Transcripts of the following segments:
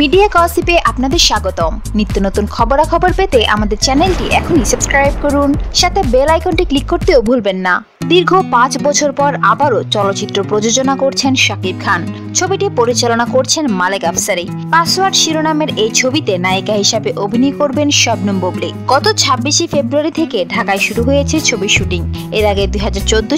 Media গসিপে আপনাদের স্বাগতম। নিত্য নতুন খবরাখবর পেতে আমাদের চ্যানেলটি এখনই সাবস্ক্রাইব করুন। সাথে বেল আইকনটি ক্লিক করতেও ভুলবেন না। দীর্ঘ পাঁচ বছর পর আবারও চলচ্চিত্র প্রযোজনা করছেন শাকিব খান। ছবিটি পরিচালনা করছেন মালেক আফসারি। পাসওয়ার্ড শিরোনামের এই ছবিতে নায়িকা হিসাবে অভিনয় করবেন শবনম বুবলি। গত ছাব্বিশে ফেব্রুয়ারি থেকে ঢাকায় শুরু হয়েছে ছবির শুটিং। এর আগে দুই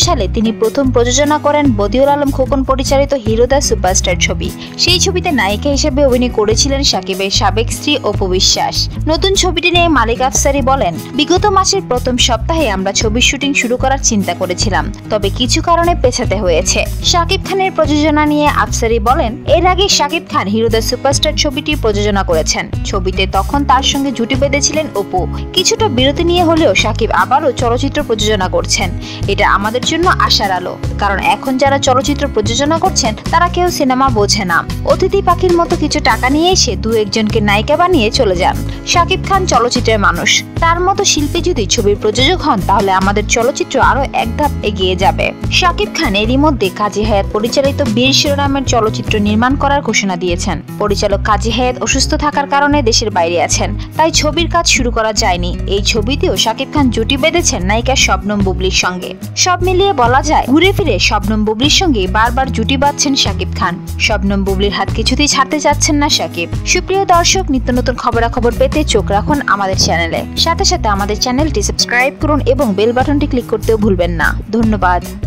সালে তিনি প্রথম প্রযোজনা করেন বদিউল আলম খোকন পরিচালিত হিরোদা সুপারস্টার ছবি। সেই ছবিতে নায়িকা হিসেবে অভিনয় করেছিলেন সাকিবের সাবেক স্ত্রী অপু বিশ্বাস। নতুন ছবিটি নিয়ে মালিক আফসারি বলেন, বিগত মাসের প্রথম সপ্তাহে আমরা ছবির শুটিং শুরু করার চিন্তা করেছিলাম, তবে কিছু কারণে পেছাতে হয়েছে। শাকিব খানের প্রযোজনা নিয়ে আফসারি বলেন, এর আগে শাকিব খান হিরোদা সুপারস্টার ছবিটি প্রযোজনা করেছেন। ছবিতে তখন তার সঙ্গে জুটি বেঁধেছিলেন অপু। কিছুটা বিরতি নিয়ে হলেও শাকিব আবারও চলচ্চিত্র প্রযোজনা করছেন। এটা আমাদের জন্য আশার আলো। কারণ এখন যারা চলচ্চিত্র প্রযোজনা করছেন, তারা কেউ সিনেমা বোঝে না। অতিথি পাখির মতো কিছু টাকা নিয়ে এসে দু একজনকে নায়িকা বানিয়ে চলে যান। শাকিব খান চলচ্চিত্রের মানুষ। তার মতো শিল্পী যদি ছবির প্রযোজক হন, তাহলে আমাদের চলচ্চিত্র আরও এক ধাপ এগিয়ে যাবে। শাকিব খান এরই মধ্যে কাজী হায়াত পরিচালিত বীর শিরোনামের চলচ্চিত্র নির্মাণ করার ঘোষণা দিয়েছেন। পরিচালক কাজী হায়াত অসুস্থ থাকার কারণে দেশের বাইরে আছেন, তাই ছবির কাজ শুরু করা যায়নি। এই ছবিতেও শাকিব খান জুটি বেঁধেছেন নায়িকা শবনম বুবলির সঙ্গে। সব মিলিয়ে বলা যায়, ঘুরে ফিরে শবনম বুবলির সঙ্গে বারবার জুটি বাঁধছেন শাকিব খান। শবনম বুবলির হাত কিছুতেই ছাড়তে চাচ্ছেন না শাকিব। সুপ্রিয় দর্শক, নিত্য নতুন খবরাখবর পেতে চোখ রাখুন আমাদের চ্যানেলে। সাথে সাথে আমাদের চ্যানেলটি সাবস্ক্রাইব করুন এবং বেল বাটনটি ক্লিক করতেও ভুলবেন না। ধন্যবাদ